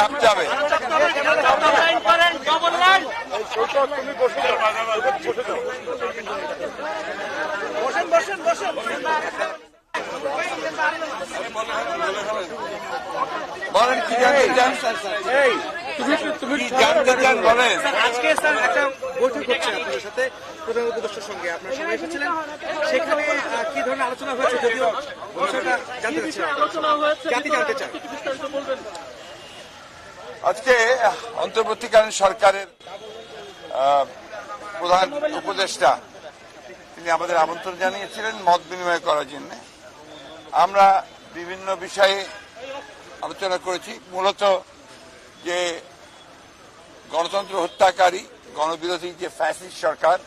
চাপ যাবে। বলেন কি জানতে চান? কি জানতে চান বলেন। আজকে স্যার একটা বৈঠক হচ্ছে আপনাদের সাথে প্রধান উপদেষ্টার সঙ্গে। আপনার সঙ্গে এসেছিলেন। সেখানে কি ধরনের আলোচনা হয়েছে যদিও বিষয়টা জানতে চাচ্ছি জাতি জানতে চায় আজকে অন্তর্বর্তীকালীন সরকারের প্রধান উপদেষ্টা, তিনি আমাদের আমন্ত্রণ জানিয়েছিলেন মত বিনিময় করার জন্য। আমরা বিভিন্ন বিষয়ে আলোচনা করেছি। মূলত যে গণতন্ত্র হত্যাকারী, গণবিরোধী যে ফ্যাসিস্ট সরকার,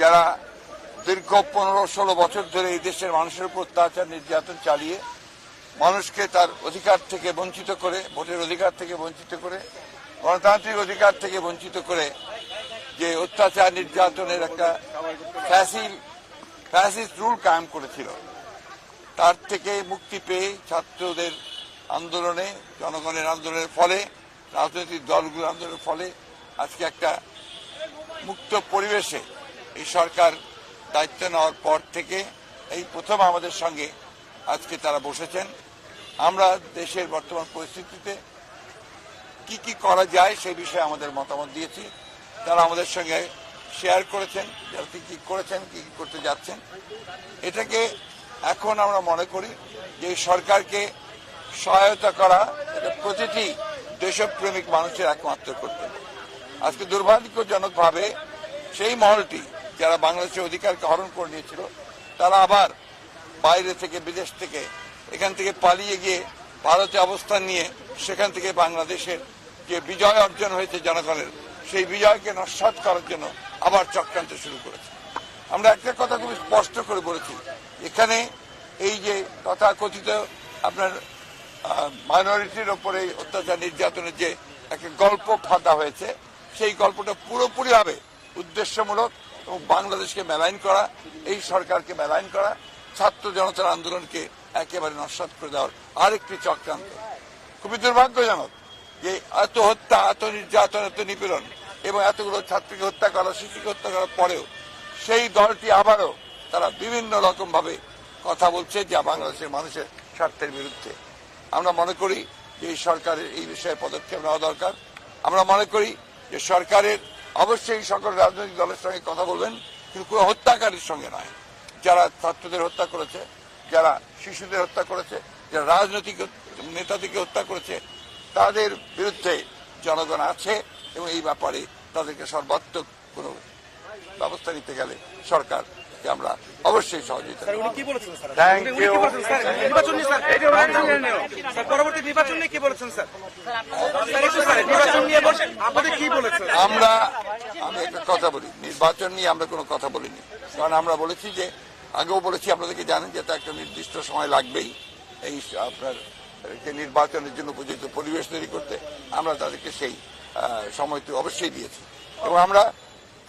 যারা দীর্ঘ পনেরো ষোলো বছর ধরে এই দেশের মানুষের উপর অত্যাচার, নির্যাতন চালিয়ে মানুষকে তার অধিকার থেকে বঞ্চিত করে, ভোটের অধিকার থেকে বঞ্চিত করে, গণতান্ত্রিক অধিকার থেকে বঞ্চিত করে যে অত্যাচার নির্যাতনের একটা ফ্যাসিল, ফ্যাসিস্ট রুল কায়েম করেছিল। তার থেকে মুক্তি পেয়ে ছাত্রদের আন্দোলনে, জনগণের আন্দোলনের ফলে, রাজনৈতিক দলগুলোর আন্দোলনের ফলে আজকে একটা মুক্ত পরিবেশে এই সরকার দায়িত্ব নেওয়ার পর থেকে এই প্রথম আমাদের সঙ্গে আজকে তারা বসেছেন। আমরা দেশের বর্তমান পরিস্থিতিতে কি কি করা যায় সেই বিষয়ে আমাদের মতামত দিয়েছি। তারা আমাদের সঙ্গে শেয়ার করেছেন যারা কি কি করেছেন, কি কি করতে যাচ্ছেন। এটাকে এখন আমরা মনে করি যে সরকারকে সহায়তা করা এটা প্রতিটি দেশপ্রেমিক মানুষের একমাত্র কর্তব্য। আজকে দুর্ভাগ্যজনকভাবে সেই মহলটি যারা বাংলাদেশের অধিকারকে হরণ করে নিয়েছিল, তারা আবার বাইরে থেকে, বিদেশ থেকে এখান থেকে পালিয়ে গিয়ে ভারতে অবস্থান নিয়ে সেখান থেকে বাংলাদেশের যে বিজয় অর্জন হয়েছে জনগণের, সেই বিজয়কে নস্বাত করার জন্য আবার চক্রান্ত শুরু করেছে। আমরা একটা কথা খুব স্পষ্ট করে বলেছি, এখানে এই যে তথাকথিত আপনার মাইনরিটির ওপরে অত্যাচার নির্যাতনের যে একটা গল্প ফাঁদা হয়েছে, সেই গল্পটা পুরোপুরিভাবে উদ্দেশ্যমূলক এবং বাংলাদেশকে মেলাইন করা, এই সরকারকে মেলাইন করা, ছাত্র জনতার আন্দোলনকে একেবারে নস্বাত করে দেওয়ার আরেকটি চক্রান্ত। খুবই দুর্ভাগ্যজনক যে এত হত্যা, এত নির্যাতন, এত নিপীড়ন এবং এতগুলো ছাত্রীকে হত্যা করা, শিশুকে হত্যা করার পরেও সেই দলটি আবারও তারা বিভিন্ন রকম ভাবে কথা বলছে যা বাংলাদেশের মানুষের স্বার্থের বিরুদ্ধে। আমরা মনে করি যে এই সরকারের এই বিষয়ে পদক্ষেপ নেওয়া দরকার। আমরা মনে করি যে সরকারের অবশ্যই সকল রাজনৈতিক দলের সঙ্গে কথা বলবেন, কিন্তু কোনো হত্যাকারীর সঙ্গে নয়। যারা ছাত্রদের হত্যা করেছে যারা শিশুদের হত্যা করেছে যারা রাজনৈতিক নেতাদেরকে হত্যা করেছে তাদের বিরুদ্ধে জনগণ আছে এবং এই ব্যাপারে তাদেরকে সর্বাত্মক কোনো ব্যবস্থা নিতে গেলে সরকারকে আমরা অবশ্যই সহযোগিতা স্যার করব। উনি কি বলেছেন স্যার? Thank উনি- উনি কি you. বলেছেন স্যার? নির্বাচন নিয়ে স্যার নির্বাচন নিয়ে স্যার পরবর্তী নির্বাচন নিয়ে কি বলেছেন স্যার? স্যার একটু স্যার নির্বাচন নিয়ে বসেন আপনাদের কি বলেছেন? আমরা আমি একটা কথা বলি নির্বাচন নিয়ে আমরা কোনো কথা বলিনি। কারণ আমরা বলেছি যে আগেও বলেছি, আপনাদেরকে জানেন যে এটা একটা নির্দিষ্ট সময় লাগবেই এই আপনার নির্বাচনের জন্য উপযুক্ত পরিবেশ তৈরি করতে। আমরা তাদেরকে সেই সময়টি অবশ্যই দিয়েছি। এবং আমরা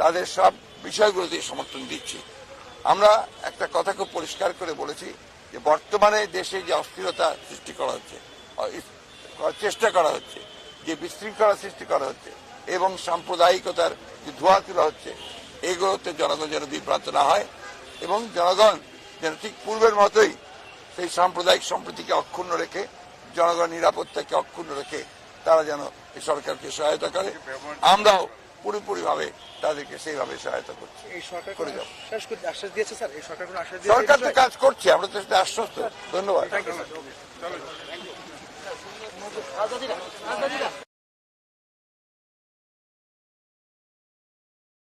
তাদের সব বিষয়গুলোতে সমর্থন দিচ্ছি। আমরা একটা কথা খুব পরিষ্কার করে বলেছি যে বর্তমানে দেশে যে অস্থিরতা সৃষ্টি করা হচ্ছে চেষ্টা করা হচ্ছে, যে বিশৃঙ্খলা সৃষ্টি করা হচ্ছে এবং সাম্প্রদায়িকতার যে ধোয়া তোলা হচ্ছে, এগুলোতে জনগণ যেন বিভ্রান্ত না হয়। এবং জনগণ যেন ঠিক পূর্বের মতোই সেই সাম্প্রদায়িক সম্প্রীতিকে অক্ষুণ্ণ রেখে জনগণ নিরাপত্তাকে অক্ষুণ্ণ রেখে তারা যেন এই সরকারকে সহায়তা করে। আমরাও পুরোপুরিভাবে তাদেরকে সেইভাবে সহায়তা করছি। সরকার তো কাজ করছে আমরা তো সেটা আশ্বস্ত। ধন্যবাদ।